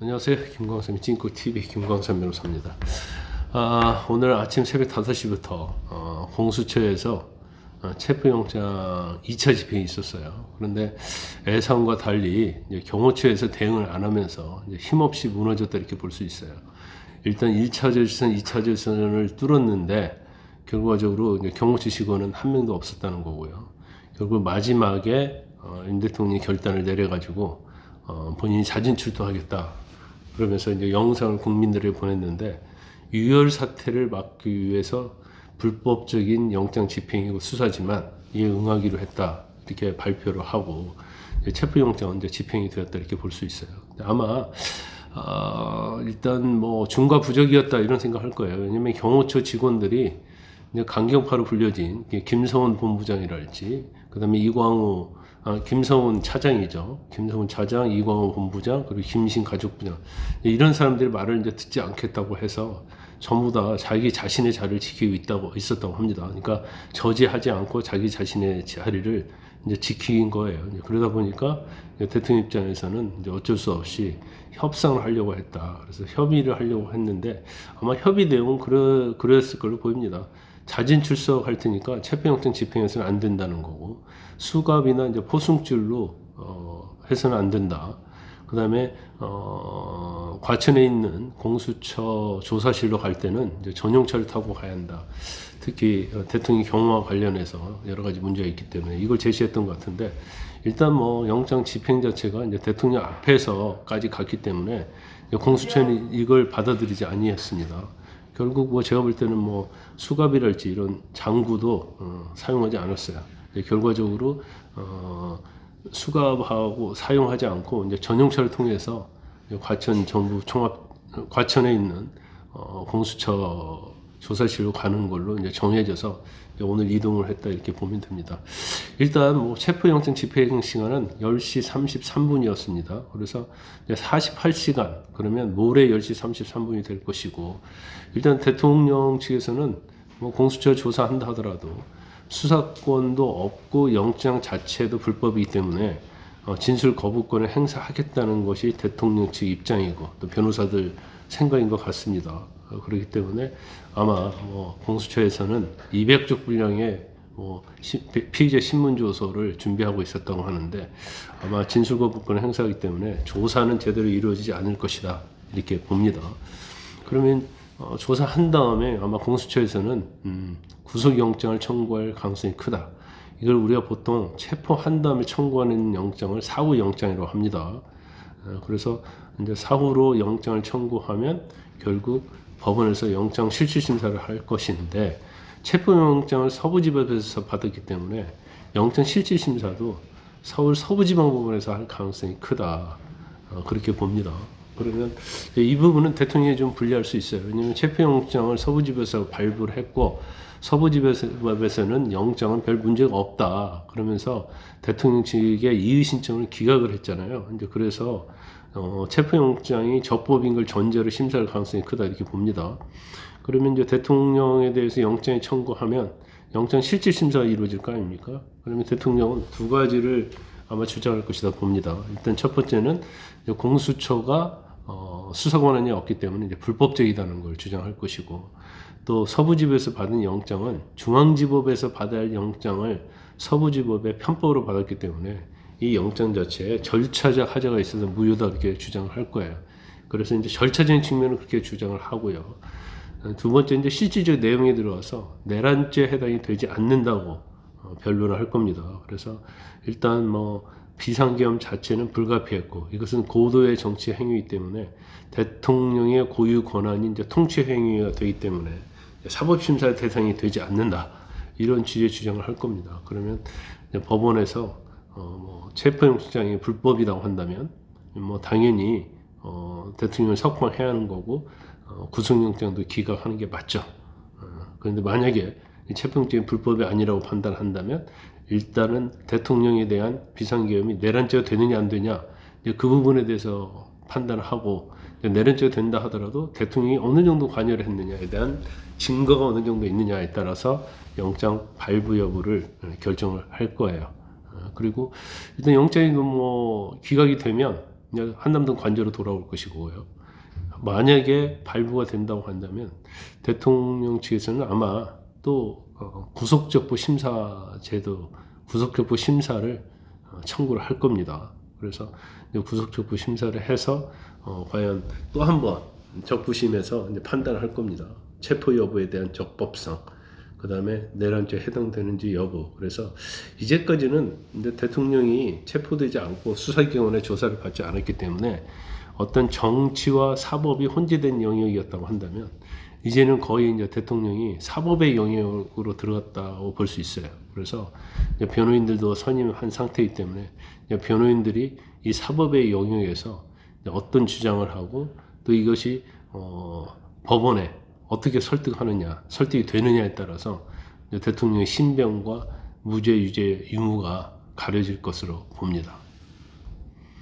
안녕하세요. 김광삼의 찐꼬TV 김광삼 변호사입니다. 아, 오늘 아침 새벽 5시부터 어, 공수처에서 어, 체포영장 2차 집행이 있었어요. 그런데 예상과 달리 경호처에서 대응을 안 하면서 힘없이 무너졌다 이렇게 볼 수 있어요. 일단 1차 절선, 2차 절선을 뚫었는데 결과적으로 경호처 직원은 한 명도 없었다는 거고요. 결국 마지막에 어, 윤 대통령이 결단을 내려가지고 어, 본인이 자진 출두하겠다. 그러면서 이제 영상을 국민들에게 보냈는데 유혈 사태를 막기 위해서 불법적인 영장 집행이고 수사지만 이에 응하기로 했다 이렇게 발표를 하고 체포영장은 이제 집행이 되었다 이렇게 볼 수 있어요. 아마 아, 일단 뭐 중과 부적이었다 이런 생각할 거예요. 왜냐면 경호처 직원들이 이제 강경파로 불려진 김성원 본부장이랄지 그다음에 이광우 아, 김성훈 차장이죠. 김성훈 차장, 이광호 본부장, 그리고 김신 가족부장 이런 사람들이 말을 이제 듣지 않겠다고 해서 전부 다 자기 자신의 자리를 지키고 있다고 있었다고 합니다. 그러니까 저지하지 않고 자기 자신의 자리를 이제 지킨 거예요. 이제 그러다 보니까 대통령 입장에서는 이제 어쩔 수 없이 협상을 하려고 했다. 그래서 협의를 하려고 했는데 아마 협의 내용은 그랬을 걸로 보입니다. 자진 출석할 테니까 체포영장 집행해서는 안 된다는 거고 수갑이나 이제 포승줄로 어, 해서는 안 된다. 그 다음에 어, 과천에 있는 공수처 조사실로 갈 때는 이제 전용차를 타고 가야 한다. 특히 어, 대통령 경호와 관련해서 여러 가지 문제가 있기 때문에 이걸 제시했던 것 같은데 일단 뭐 영장 집행 자체가 이제 대통령 앞에서까지 갔기 때문에 공수처는 이걸 받아들이지 아니했습니다. 결국 뭐 제가 볼 때는 뭐 수갑이랄지 이런 장구도 어, 사용하지 않았어요. 결과적으로 어, 수갑하고 사용하지 않고 이제 전용차를 통해서 과천 정부 총합 과천에 있는 어, 공수처 조사실로 가는 걸로 이제 정해져서 오늘 이동을 했다 이렇게 보면 됩니다. 일단 뭐 체포영장 집행 시간은 10시 33분이었습니다. 그래서 이제 48시간 그러면 모레 10시 33분이 될 것이고 일단 대통령 측에서는 뭐 공수처 조사한다 하더라도 수사권도 없고 영장 자체도 불법이기 때문에 어, 진술 거부권을 행사하겠다는 것이 대통령 측 입장이고 또 변호사들 생각인 것 같습니다. 어, 그렇기 때문에 아마 뭐 공수처에서는 200쪽 분량의 뭐 피의자 신문 조서를 준비하고 있었다고 하는데 아마 진술 거부권을 행사하기 때문에 조사는 제대로 이루어지지 않을 것이다 이렇게 봅니다. 그러면 어, 조사한 다음에 아마 공수처에서는 음, 구속영장을 청구할 가능성이 크다. 이걸 우리가 보통 체포한 다음에 청구하는 영장을 사후 영장이라고 합니다. 어, 그래서 이제 사후로 영장을 청구하면 결국 법원에서 영장 실질 심사를 할 것인데 체포영장을 서부지법에서 받았기 때문에 영장 실질 심사도 서울 서부지방법원에서 할 가능성이 크다. 어, 그렇게 봅니다. 그러면 이 부분은 대통령이 좀 불리할 수 있어요. 왜냐하면 체포영장을 서부지법에서 발부를 했고 서부지법에서는 영장은 별 문제가 없다. 그러면서 대통령 측의 이의 신청을 기각을 했잖아요. 이제 그래서 어, 체포영장이 적법인 걸 전제로 심사할 가능성이 크다 이렇게 봅니다. 그러면 이제 대통령에 대해서 영장이 청구하면 영장 실질 심사가 이루어질 거 아닙니까? 그러면 대통령은 두 가지를 아마 주장할 것이다 봅니다. 일단 첫 번째는 공수처가 어, 수사 권한이 없기 때문에 이제 불법적이다는 걸 주장할 것이고 또 서부지법에서 받은 영장은 중앙지법에서 받아야 할 영장을 서부지법의 편법으로 받았기 때문에 이 영장 자체에 절차적 하자가 있어서 무효다 이렇게 주장을 할 거예요. 그래서 이제 절차적인 측면을 그렇게 주장을 하고요. 두 번째 이제 실질적 내용에 들어와서 내란죄 해당이 되지 않는다고 어, 변론을 할 겁니다. 그래서 일단 뭐 비상계엄 자체는 불가피했고 이것은 고도의 정치 행위이기 때문에 대통령의 고유 권한이 이제 통치 행위가 되기 때문에 사법심사 대상이 되지 않는다 이런 취지의 주장을 할 겁니다. 그러면 법원에서 어 뭐 체포영장이 불법이라고 한다면 뭐 당연히 어 대통령을 석방해야 하는 거고 어 구속영장도 기각하는 게 맞죠. 어 그런데 만약에 이 체포영장이 불법이 아니라고 판단한다면 일단은 대통령에 대한 비상계엄이 내란죄가 되느냐 안 되냐 그 부분에 대해서 판단을 하고 내란죄가 된다 하더라도 대통령이 어느 정도 관여를 했느냐에 대한 증거가 어느 정도 있느냐에 따라서 영장 발부 여부를 결정을 할 거예요. 어, 그리고 일단 영장이 뭐 기각이 되면 한남동 관저로 돌아올 것이고요. 만약에 발부가 된다고 한다면 대통령 측에서는 아마 또 어, 구속적부 심사 제도, 구속적부 심사를 어, 청구를 할 겁니다. 그래서 구속적부 심사를 해서 어, 과연 또 한 번 적부심에서 이제 판단을 할 겁니다. 체포 여부에 대한 적법성, 그 다음에 내란죄 해당되는지 여부. 그래서 이제까지는 이제 대통령이 체포되지 않고 수사기관의 조사를 받지 않았기 때문에 어떤 정치와 사법이 혼재된 영역이었다고 한다면 이제는 거의 이제 대통령이 사법의 영역으로 들어갔다고 볼 수 있어요. 그래서 변호인들도 선임한 상태이기 때문에 변호인들이 이 사법의 영역에서 어떤 주장을 하고 또 이것이 어, 법원에 어떻게 설득하느냐, 설득이 되느냐에 따라서 대통령의 신병과 무죄 유죄 유무가 가려질 것으로 봅니다.